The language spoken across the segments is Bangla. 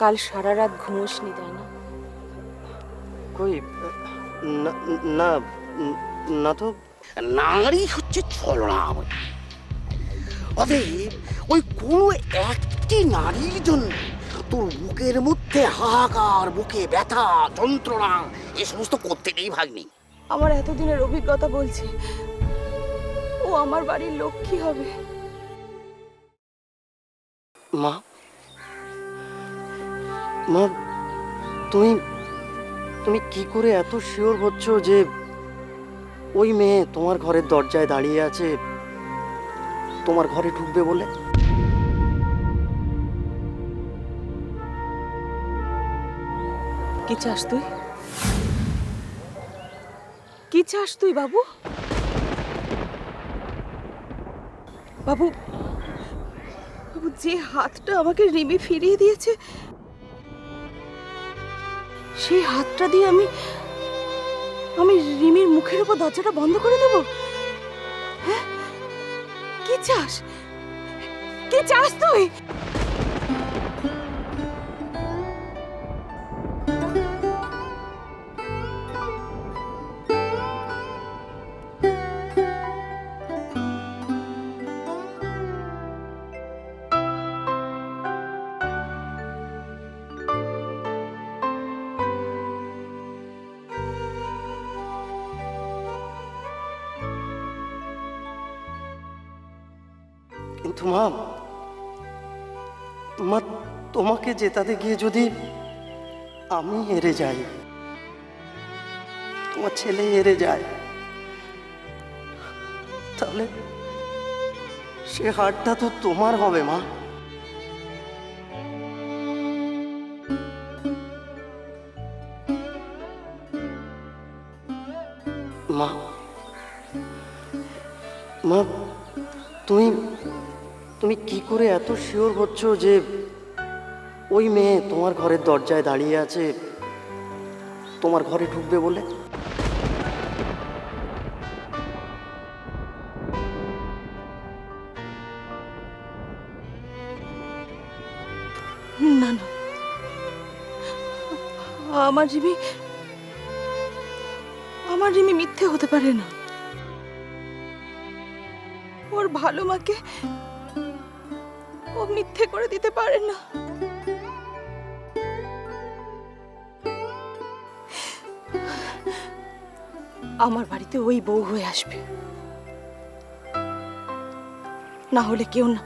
কাল সারা রাত ঘুমোসনি তাই না? কই? না না না তো। নারী হচ্ছে ছলনাময়ী অতএব ওই কোনো একটি নারীর জন্য তোর বুকের মধ্যে হাহাকার বুকে ব্যথা যন্ত্রণা এ সমস্ত করতে নেই। ভাগ্নি আমার এতদিনের অভিজ্ঞতা বলছে ও আমার বাড়ির লক্ষ্মী হবে। মা মা, তুমি তুমি কি করে এত শিওর হচ্ছ যে ওই মেয়ে তোমার ঘরের দরজায় দাঁড়িয়ে আছে, তোমার ঘরে ঢুকবে বলে? কি চাস তুই? কি চাস তুই, বাবু? বাবু বাবু, যে হাতটা আমাকে রিমি ফিরিয়ে দিয়েছে সেই হাতটা দিয়ে আমি আমি রিমির মুখের উপর দরজাটা বন্ধ করে দেব? হ্যাঁ? কি চাস? কি চাস তুই? মা, তোমাকে জেতাতে গিয়ে যদি আমি হেরে যাই, তোমার ছেলে হেরে যায়, তাহলে সে হারটা তো তোমার হবে মা। করে এত শিওর হচ্ছ যে ওই মেয়ে তোমার ঘরের দরজায় দাঁড়িয়ে আছে, তোমার ঘরে ঢুকবে বলে? না না। আমার রিমি আমার রিমি মিথ্যে হতে পারে না। ওর ভালো মাকে ও মিথ্যে করে দিতে পারে না। আমার বাড়িতে ওই বউ হয়ে আসবে। না হলে কেউ না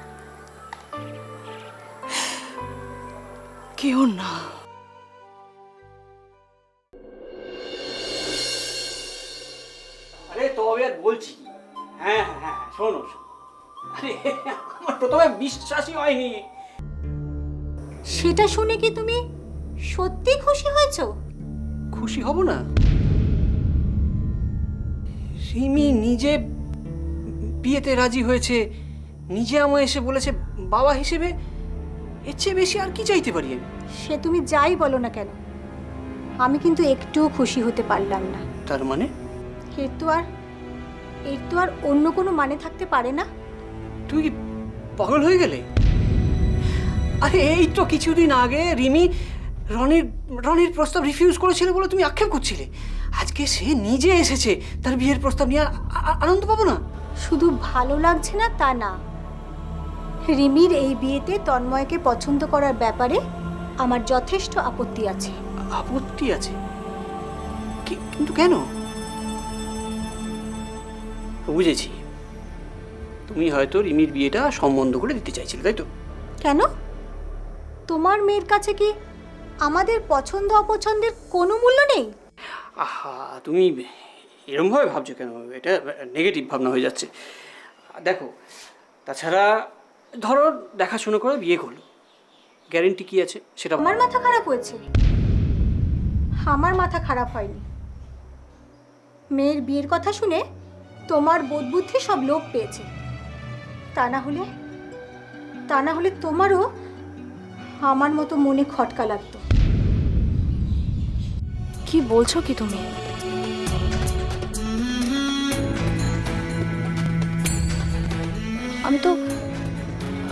কেউ না। আরে তবে আর বলছি হ্যাঁ হ্যাঁ হ্যাঁ শোনো শোনো। আমার প্রথমে বিশ্বাসই হয়নি। সেটা শুনে কি তুমি সত্যি খুশি হয়েছো? খুশি হব না। রিমি নিজে বিয়েতে রাজি হয়েছে নিজে আমায় এসে বলেছে বাবা হিসেবে এর চেয়ে বেশি আর কি চাইতে পারি আমি? সে তুমি যাই বলো না কেন আমি কিন্তু একটুও খুশি হতে পারলাম না। তার মানে? এর তো আর এর তো আর অন্য কোনো মানে থাকতে পারে না। তুই কি পাগল হয়ে গেলে? আরে এই তো কিছুদিন আগে রিমি রনির রনির প্রস্তাব রিফিউজ করেছিল বলে তুমি আক্ষেপ করছিলে। আজকে সে নিজে এসেছে তার বিয়ের প্রস্তাব নিয়ে আনন্দ পাবো না। শুধু ভালো লাগছে না তা না। রিমির এই বিয়েতে তন্ময়কে পছন্দ করার ব্যাপারে আমার যথেষ্ট আপত্তি আছে। আপত্তি আছে? কি- কিন্তু কেন? বুঝেছি। তুমি হয়তো রিমির বিয়েটা সম্বন্ধ করে দিতে চাইছিলে তাই তো? কেন? তোমার মেয়ের কাছে কি আমাদের পছন্দ অপছন্দের কোনো মূল্য নেই? আহা তুমি এরমভাবে ভাবছ কেন? এটা নেগেটিভ ভাবনা হয়ে যাচ্ছে। দেখো তাছাড়া ধরো দেখাশুনো করে বিয়ে করল। গ্যারেন্টি কি আছে? সেটা আমার মাথা খারাপ হয়েছে। আমার মাথা খারাপ হয়নি। মেয়ের বিয়ের কথা শুনে তোমার বোধ বুদ্ধি সব লোপ পেয়েছে। তা না হলে তা না হলে তোমারও আমার মতো মনে খটকা লাগতো। কি বলছো কি তুমি? আমি তো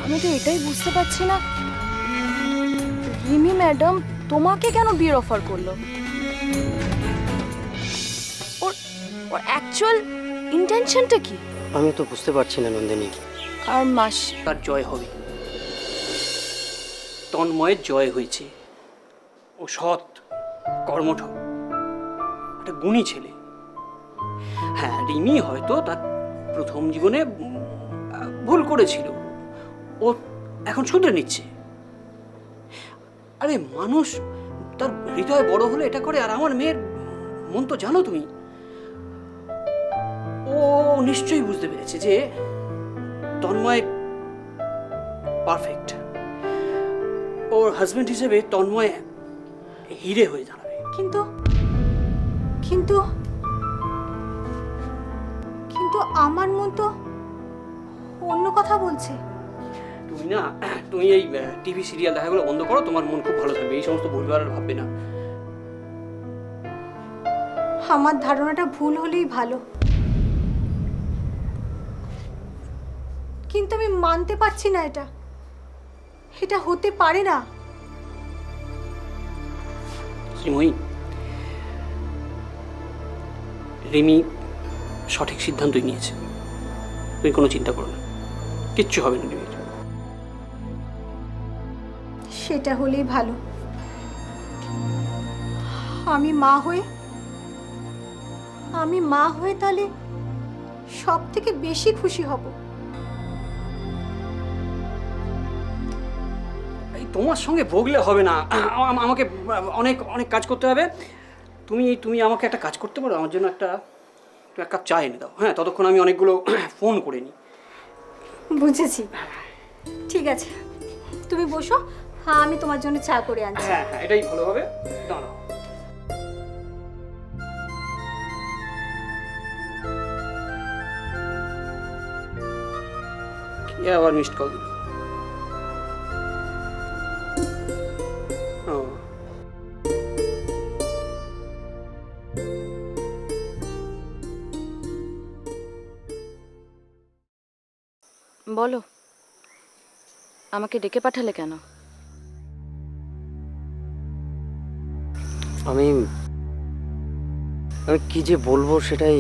আমি তো এটাই বুঝতে পারছি না। রিমি ম্যাডাম তোমাকে কেন বিয়ের অফার করল? ওর ওর অ্যাকচুয়াল ইন্টেনশনটা কি? আমি তো বুঝতে পারছি না নন্দিনী। আর মাস। তার জয় হবে। তন্ময়ের জয় হয়েছে। ও সৎ, কর্মঠ, একটা গুণী ছেলে। হ্যাঁ রিমি হয়তো তার প্রথম জীবনে ভুল করেছিল। ও এখন শুধরে নিচ্ছে। আরে, মানুষ, তার হৃদয় বড় হলে এটা করে, আর আমার মেয়ের মন তো জানো তুমি। ও নিশ্চয়ই বুঝতে পেরেছে যে তন্ময় পারফেক্ট ওর হাজবেন্ড হিসেবে তন্ময় হিরে হয়ে দাঁড়াবে। কিন্তু কিন্তু কিন্তু আমার মন তো অন্য কথা বলছে। তুমি না তুমি এই টিভি সিরিয়াল দেখাগুলো বন্ধ করো তোমার মন খুব ভালো থাকবে এই সমস্ত ভুলবার আর ভাববে না। আমার ধারণাটা ভুল হলেই ভালো। কিন্তু আমি মানতে পারছি না এটা। এটা হতে পারে না। শ্রীময়ী রিমি সঠিক সিদ্ধান্তই নিয়েছে। তুমি কোনো চিন্তা করো না। কিচ্ছু হবে না রিমির। সেটা হলেই ভালো। আমি মা হয়ে আমি মা হয়ে তাহলে সব থেকে বেশি খুশি হব। তোমার সঙ্গে ভোগলে হবে না। আম- আমাকে অনেক অনেক কাজ করতে হবে। তুমি তুমি আমাকে একটা কাজ করতে পারো? আমার জন্য একটা একটা এক কাপ চা এনে দাও। হ্যাঁ ততক্ষণ আমি অনেকগুলো ফোন করে নিই। বুঝেছি ঠিক আছে। তুমি বসো। হ্যাঁ আমি তোমার জন্য চা করে আনছি। হ্যাঁ হ্যাঁ এটাই ভালো হবে। দাঁড়াও। কে আবার মিসড কল দিল? বলো। আমাকে ডেকে পাঠালে কেন? আমি আমি কি যে বলব সেটাই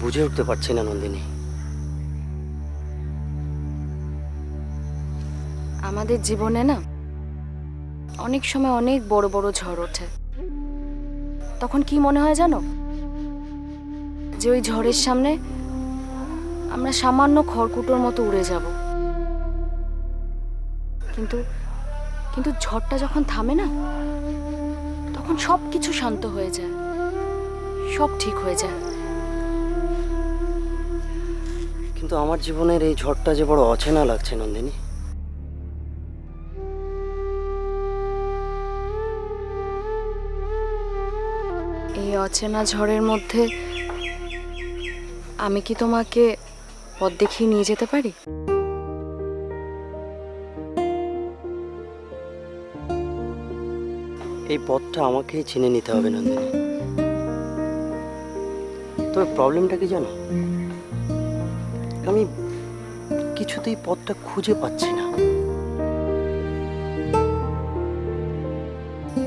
বুঝে উঠতে পারছি না নন্দিনী। আমাদের জীবনে না অনেক সময় অনেক বড় বড় ঝড় ওঠে। তখন কি মনে হয় জানো? যে ওই ঝড়ের সামনে আমরা সামান্য খড়কুটোর মতো উড়ে যাব। কিন্তু কিন্তু ঝড়টা যখন থামে না তখন সব কিছু শান্ত হয়ে যায়। সব ঠিক হয়ে যায়। কিন্তু আমার জীবনের এই ঝড়টা যে বড় অচেনা লাগছে নন্দিনী। এই অচেনা ঝড়ের মধ্যে আমি কি তোমাকে পথ দেখিয়ে নিয়ে যেতে পারি? এই পথটা আমাকে চিনে নিতে হবে নন্দিনী। তবে প্রবলেমটা কি জানো? আমি কিছুতেই পথটা খুঁজে পাচ্ছি না।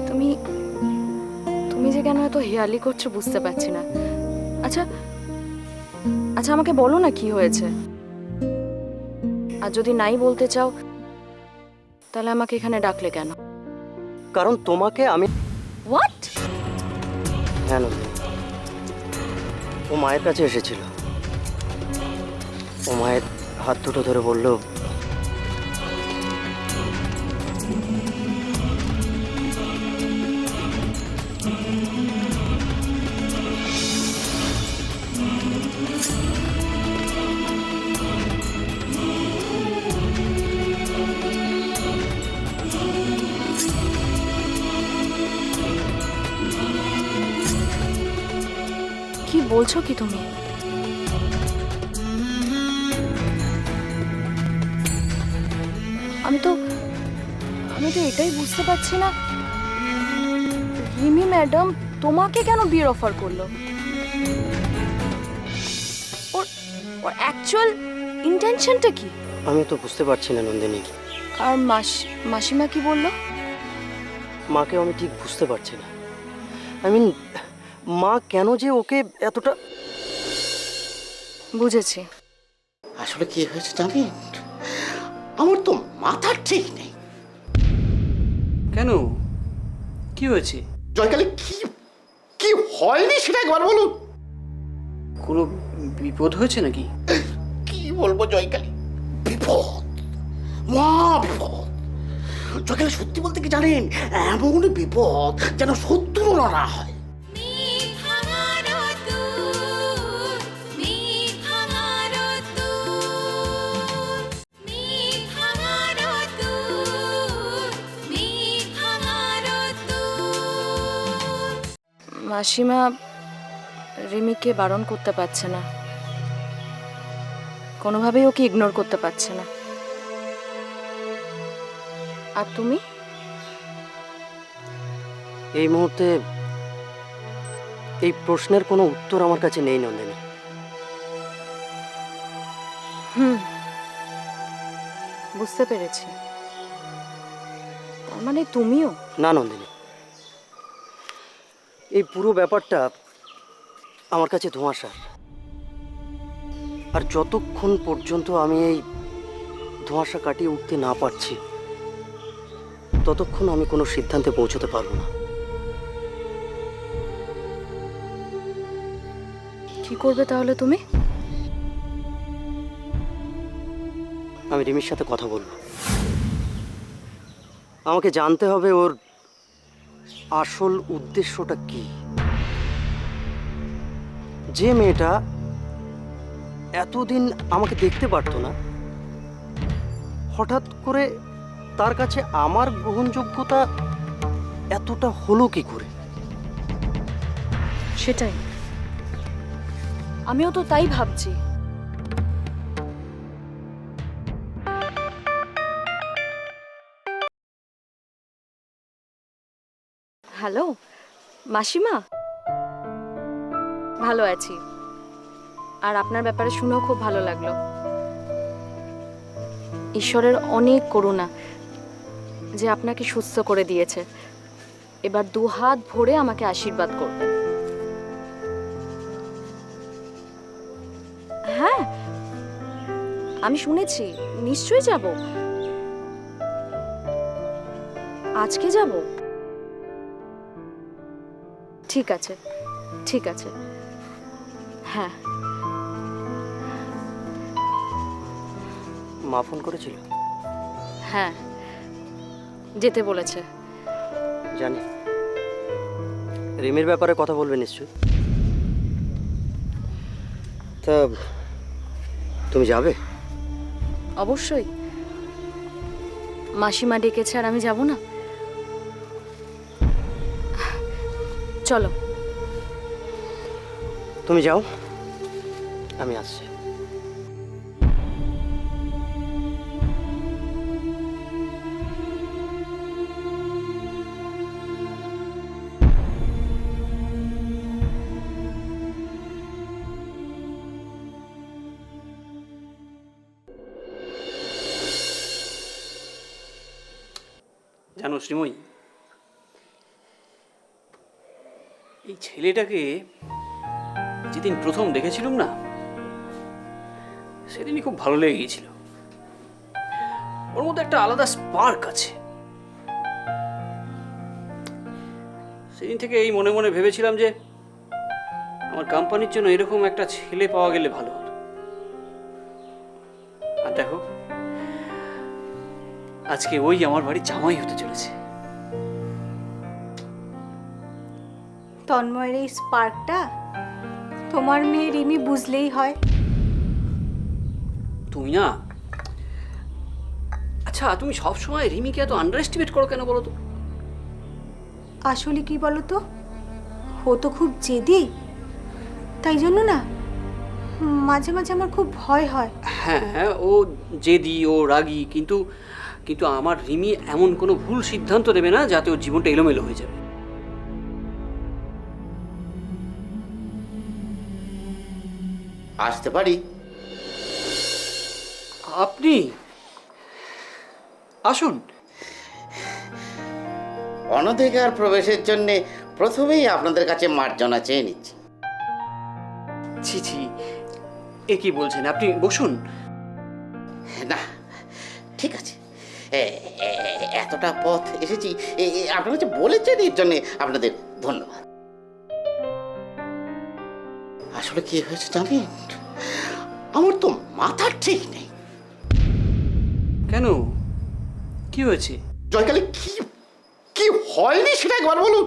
তুমি তুমি যে কেন এত হেয়ালি করছ বুঝতে পারছি না। আচ্ছা আচ্ছা আমাকে বলো না কি হয়েছে। আর যদি নাই বলতে চাও তাহলে আমাকে এখানে ডাকলে কেন? কারণ তোমাকে আমি হোয়াট হ্যাঁ নন্দিনী। ও মায়ের কাছে এসেছিল। ও মায়ের হাত দুটো ধরে বলল বলছো কি তুমি? আমি তো আমি তো এটাই বুঝতে পারছি না। রিমি ম্যাডাম তোমাকে কেন বিয়ের অফার করল? ওর ওর অ্যাকচুয়াল ইন্টেনশনটা কি? আমি তো বুঝতে পারছি না নন্দিনী। আর মাস মাসিমা কি বলল? মাকেও আমি ঠিক বুঝতে পারছি না। আই মিন মা কেন যে ওকে এতটা বুঝেছি। আসলে কি হয়েছে জানেন আমার তো মাথা ঠিক নেই। কেন? কি হয়েছে? জয়কালে কি কি হয়নি সেটা একবার বলুন। কোনো বিপদ হয়েছে নাকি? কি বলব জয়কালী? বিপদ। মা বিপদ জয়কালী সত্যি বলতে কি জানেন? এমন বিপদ যেন শত্রু না হয়। মাসিমা রিমিকে বারণ করতে পারছে না। কোনোভাবেই ওকে ইগনোর করতে পারছে না। আর তুমি? এই মুহূর্তে এই প্রশ্নের কোনো উত্তর আমার কাছে নেই নন্দিনী। হুম। বুঝতে পেরেছি। তার মানে তুমিও? না নন্দিনী। এই পুরো ব্যাপারটা আমার কাছে ধোঁয়াশার। আর যতক্ষণ পর্যন্ত আমি এই ধোঁয়াশা কাটিয়ে উঠতে না পারছি ততক্ষণ আমি কোনো সিদ্ধান্তে পৌঁছতে পারব না। কি করবে তাহলে তুমি? আমি রিমির সাথে কথা বলব। আমাকে জানতে হবে ওর আসল উদ্দেশ্যটা কি? যে মেয়েটা এতদিন আমাকে দেখতে পারতো না, হঠাৎ করে তার কাছে আমার গ্রহণযোগ্যতা এতটা হলো কি করে? সেটাই। আমিও তো তাই ভাবছি। হ্যালো মাসিমা? ভালো আছি। আর আপনার ব্যাপারে শুনেও খুব ভালো লাগল। ঈশ্বরের অনেক করুণা যে আপনাকে সুস্থ করে দিয়েছে। এবার দু হাত ভরে আমাকে আশীর্বাদ করবে। হ্যাঁ আমি শুনেছি। নিশ্চয়ই যাব। আজকে যাব? ঠিক আছে ঠিক আছে। হ্যাঁ। মা ফোন করেছিল? হ্যাঁ যেতে বলেছে। জানি। রিমির ব্যাপারে কথা বলবে নিশ্চয়ই। তা তুমি যাবে? অবশ্যই। মাসিমা ডেকেছে আর আমি যাব না? চলো। তুমি যাও আমি আসছি। জানো শ্রীময়ী ছেলেটাকে যেদিন প্রথম দেখেছিলাম না, সেদিনই খুব ভালো লেগে গিয়েছিল। ওর মধ্যে একটা আলাদা স্পার্ক আছে। সেদিন থেকে এই মনে মনে ভেবেছিলাম যে, আমার কোম্পানির জন্য এরকম একটা ছেলে পাওয়া গেলে ভালো হতো। আর দেখো, আজকে ওই আমার বাড়ি জামাই হতে চলেছে। তন্ময়ের এই স্পার্কটা? তোমার মেয়ে রিমি বুঝলেই হয়। তুমি না? আচ্ছা তুমি সব সময় রিমিকে এত আন্ডার এস্টিমেট করো কেন বলো তো? আসলে কি বলো তো ও তো খুব জেদি। তাই জন্য না মাঝে মাঝে আমার খুব ভয় হয়। হ্যাঁ ও জেদি ও রাগী কিন্তু কিন্তু আমার রিমি এমন কোনো ভুল সিদ্ধান্ত নেবে না যাতে ওর জীবনটা এলোমেলো হয়ে যাবে। আসতে পারি। আপনি আসুন। অনধিকার প্রবেশের জন্যে প্রথমেই আপনাদের কাছে মার্জনা চেয়ে নিচ্ছি। ছি ছি এ কি বলছেন? আপনি বসুন। না ঠিক আছে। এতটা পথ এসেছি আপনারা যে বলেছেন এর জন্য আপনাদের ধন্যবাদ। আসলে কি হয়েছে জানেন? আমার তো মাথা ঠিক নেই। কেন? কি হয়েছে? জয়কালে কি কি হয়নি সেটা একবার বলুন।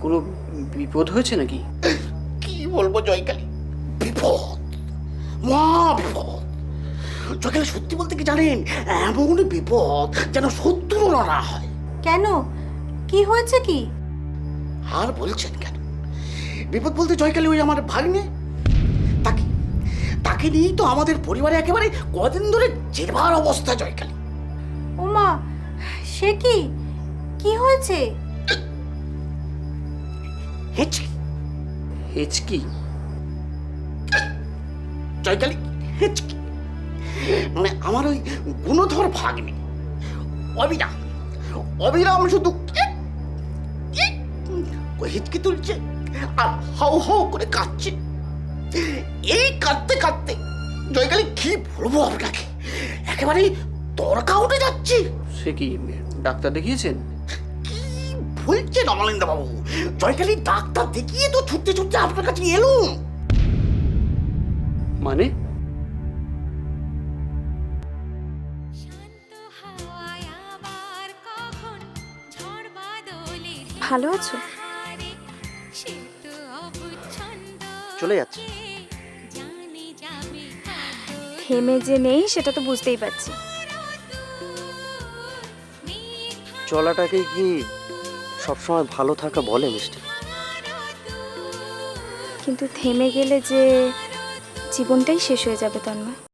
কোনো বিপদ হয়েছে নাকি? কি বলব জয়কালী? বিপদ মা বিপদ জয়কালী সত্যি বলতে কি জানেন? এমন বিপদ যেন শত্রু না হয়। কেন? কি হয়েছে কি? আর বলছেন কেন? বিপদ বলতে জয়কালী ওই আমার ভাগ্নে। তাকে তাকে নিয়েই তো আমাদের পরিবারে একেবারে কদিন ধরে জেরবার অবস্থা জয়কালী ওমা সে কি? কি হয়েছে? হেঁচকি। হেচকি? জয়কালী হেঁচকি। মানে আমার ওই গুণধর ভাগ্নে। অবিরাম অবিরাম শুধু হিচকি তুলছে? আর হাউ হাউ করে কাঁদছে। এই কাঁদতে কাঁদতে জয়কালী কি বলব আপনাকে? একেবারে তরকা উঠে যাচ্ছে। সে কি ডাক্তার দেখিয়েছেন? কি বলছেন অমলেন্দা বাবু জয়কালী ডাক্তার দেখিয়ে তো ছুটতে ছুটতে আপনার কাছে এলুম মানে? ভালো আছো? চলে যাচ্ছে। থেমে যে নেই সেটা তো বুঝতেই পারছি। চলাটাকে কি সবসময় ভালো থাকা বলে মিষ্টি কিন্তু থেমে গেলে যে জীবনটাই শেষ হয়ে যাবে তন্ময়।